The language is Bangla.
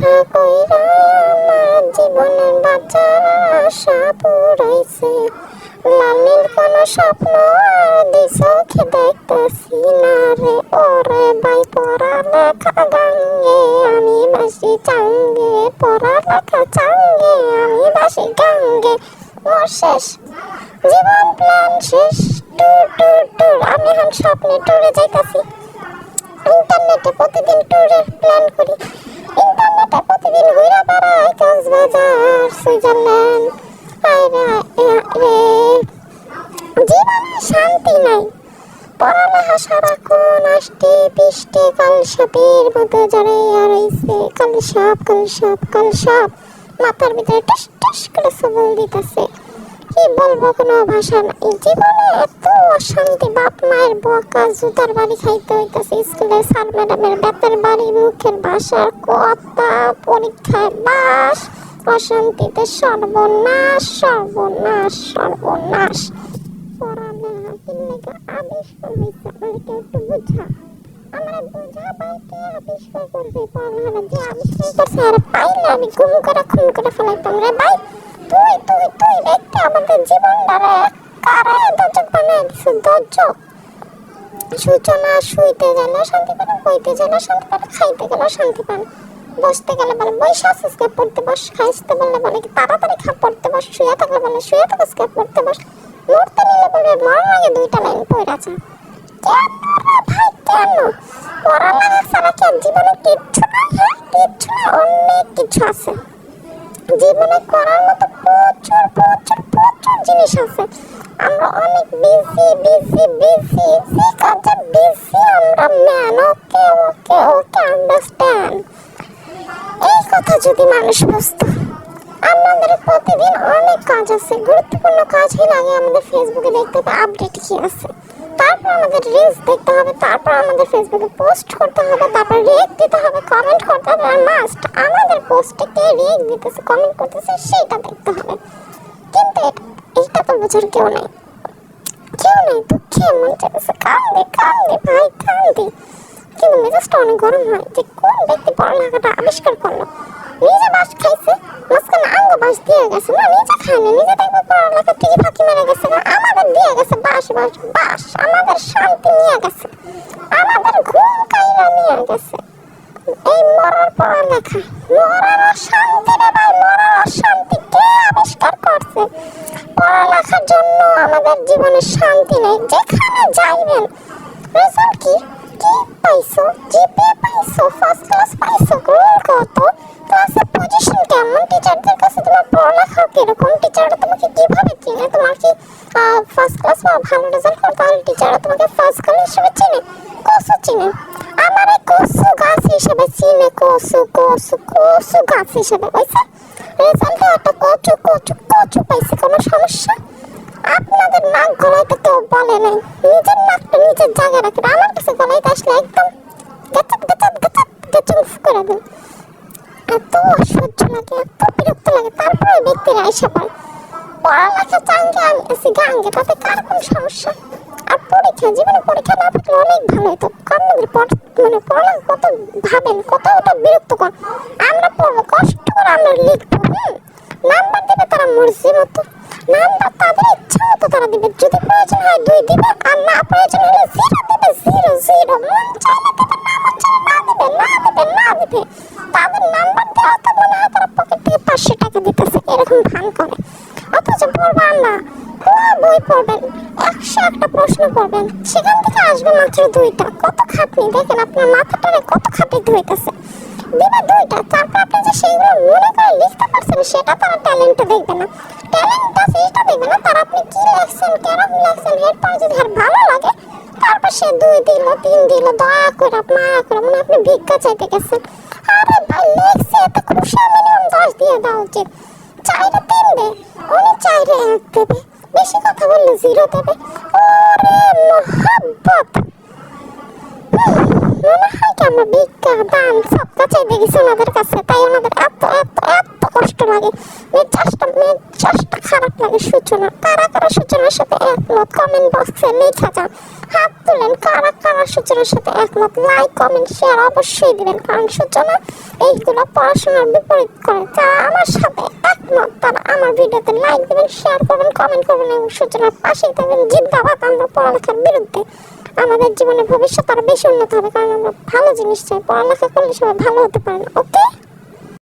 পড়ালেখা কইরা আমার জীবনের বাঁচার আশা পুরাইছে। লাল নীল কোনো স্বপ্ন আর দিশকে দেখতেছি না রে। ওরে ভাই, পড়ালেখা গাঙ্গে, আমি বাসি চাঙ্গে। পড়ালেখা চাঙ্গে, আমি বাসি গাঙ্গে। মোর শেষ। জীবন প্ল্যান শেষ। টুর টুর টুর। আমি এখন স্বপ্নে টুরে যাইতাছি। ইন্টারনেটে প্রতিদিন ট্যুরের প্ল্যান করি ইন্টারনেটে প্রতিদিন ঘুরে বেড়াই কক্সবাজার মাথার ভিতরে টস টস করে সবল দিতেছে। কি বলব, কোনো ভাষা নাই। জীবনে এত অশান্তি, বাপ মায়ের বকা জুতার বাড়ি খাইতে হইতাছে। স্যার ম্যাডামের বেতের বাড়ি, মুখের ভাষার কথা পরীক্ষায় বাস। অশান্তিতে সর্বনাশ সর্বনাশ সর্বনাশ। আবিষ্কার হয়েছে একটু বুঝা। আমার বুঝা বাইকে আবিষ্কার করবে? পড়ালেখা যে আবিষ্কার করছে, আর পাইলে আমি গুম করে, খুন করে ফেলাইতাম রে ভাই। তুই তুই তুই দেখতে আমাদের কারে বানায় দিছে দর্জক সূচনা শুইতে গেলে শান্তি পান বইতে গেলে শান্তি পান খাইতে গেলে শান্তি পান বসতে গেলে বলে বৈশা আজকে পড়তে বস খাইতে বললে বলে, কি তাড়াতাড়ি খা পড়তে বস, শুয়ে থাকলে বলে, শুয়ে থাকো আজকে পড়তে বস। মরতে নিলে বলবে মরার আগে দুইটা লাইন পড়ে আছে কেন ভাই, কেন? ছাড়া জীবনে হ্যাঁ? অনেক কিছু আছে। জীবনে করার মতো প্রচুর প্রচুর প্রচুর জিনিস আছে। আমরা অনেক বিজি বিজি বিজি বিজি আমরা ম্যান ওকে ওকে ওকে যদি মানুষ বুঝতো। আমাদের প্রতিদিন অনেক কাজ আছে, গুরুত্বপূর্ণ কাজ হলে আগে আমাদের ফেসবুকে দেখতে হবে আপডেট কি আছে। তারপর আমাদের রিলস দেখতে হবে, তারপর আমাদের ফেসবুকে পোস্ট করতে হবে, তারপর রিয়েক্ট দিতে হবে কমেন্ট করতে হবে, আর মাস্ট আমাদের পোস্টে কে রিয়েক্ট দিতেছে কমেন্ট করতেছে, সেটা দেখতে হবে। কিন্তু এটা- তো বোঝার কেউ নেই। কেউ নেই দুঃখে মন চাইছে কান্দে কান্দে, ভাই, কান্দে। কিন্তু মেজাজটা অনেক গরম হয় যে কোন ব্যক্তি পড়ালেখাটা আবিষ্কার করল? নিজে বাস খাইছে, মাঝখানে আঙ্গ বাস দিয়ে গেছে। না নিজে খায়নি নিজে দেখবে পড়ালেখা থেকে ফাঁকি মেরে গেছে। না আমাদের দিয়ে গেছে বাস বাস বাস, আমাদের শান্তি নিয়ে গেছে। আমাদের ঘুম কাইরা নিয়ে গেছে। এই মরার পড়ালেখা, মরার আর শান্তি রে ভাই, মরার আর শান্তি কে আবিষ্কার করছে? পড়ালেখার জন্য আমাদের জীবনে শান্তি নেই। যেখানে যাইবেন, রেজাল্ট কি? পাইছো জিপে পাইছো ফার্স্ট ক্লাস পাইছো গোল কত? ক্লাসে পজিশন কেমন? টিচারদের কাছে তোমার পড়ালেখা কীরকম? টিচাররা তোমাকে কীভাবে চিনে? তোমার কি ফার্স্ট ক্লাস বা ভালো রেজাল্ট করতে তাহলে টিচাররা তোমাকে ফার্স্ট ক্লাস হিসেবে চিনে। কসু চিনে? আমার এই কসু গাছ হিসেবে চিনে, কসু কসু কসু গাছ হিসেবে, বুঝছে? রেজাল্টে একটা কচু কচু কচু পাইছে, কোনো সমস্যা? আপনাদের নাক গলাইতে কেউ বলে নাই। নিজের নাকটা নিজের জায়গায় গেচাপ গেচাপ গেচাপ গেচাপ করে লাগে তারপরে ব্যক্তিরা এসে পায় পড়ালেখা চাঙ্গে কোন সমস্যা আর পরীক্ষা জীবনে পরীক্ষা না অনেক ভালো হতো পড় মানে পড়ালেখা কত ভাবেন কত আমরা পড়ব কষ্ট আমরা লিখব নাম্বার দেবে তারা মর্জি মতো তাদের ইচ্ছা মতো তারা দিবে যদি প্রয়োজন হয় দুই দিবে আর না প্রয়োজন হলে জিরো দেবে জিরো জিরো মন চাইলে দেবে না তাদের নাম্বার দেওয়া তো মনে হয় তারা পকেট থেকে পাঁচশো টাকা দিতেছে, এরকম ভান করে। অথচ পড়বেন না পুরো বই পড়বেন, একশো একটা প্রশ্ন পড়বেন, সেখান থেকে আসবে মাত্র দুইটা। কত খাটনি, দেখেন আপনার মাথাটারে কত খাটাইতে হইতেছে দিবে দুইটা, তারপর আপনি যে সেইগুলো মনে করে লিখতে পারছেন, সেটা তারা ট্যালেন্টে দেখবে না। ট্যালেন্ট আছে এটা দেখবে না, তারা আপনি কি লেখছেন, কেরকম লেখছেন, এরপর যদি আর ভালো লাগে, তারপর সে দুই দিল, তিন দিল, দয়া করে, মায়া করে মানে আপনি ভিক্ষা চাইতে গেছেন। ভাই লেখছে এত খুশি মিনিমাম দশ দিয়ে দেওয়া উচিত চাইরে তিন দে উনি চাইরে এক দেবে বেশি কথা বললে জিরো দেবে ওরে মোহাব্বত মনে হয় কি আমরা ভিক্ষা দান সব কাছে দেখেছি ওনাদের কাছে তাই ওনাদের এত এত এত কষ্ট লাগে মেজাজটা মেজাজটা খারাপ লাগে সূচনা কারা কারা সূচনার সাথে একমত কমেন্ট বক্সে লেখা যান হাত তুলেন, কারা কারা সূচনার সাথে একমত? লাইক কমেন্ট শেয়ার অবশ্যই দিবেন, কারণ সূচনা এইগুলো পড়াশোনার বিপরীত করে। যারা আমার সাথে একমত, তারা আমার ভিডিওতে লাইক দিবেন শেয়ার করবেন কমেন্ট করবেন এবং সূচনার পাশেই থাকবেন জিদ্দাবাদ আমরা পড়ালেখার বিরুদ্ধে। আমাদের জীবনে ভবিষ্যৎ আরও বেশি উন্নত হবে, কারণ আমরা ভালো জিনিস চাই। পড়ালেখা করলে সবাই ভালো হতে পারেন ওকে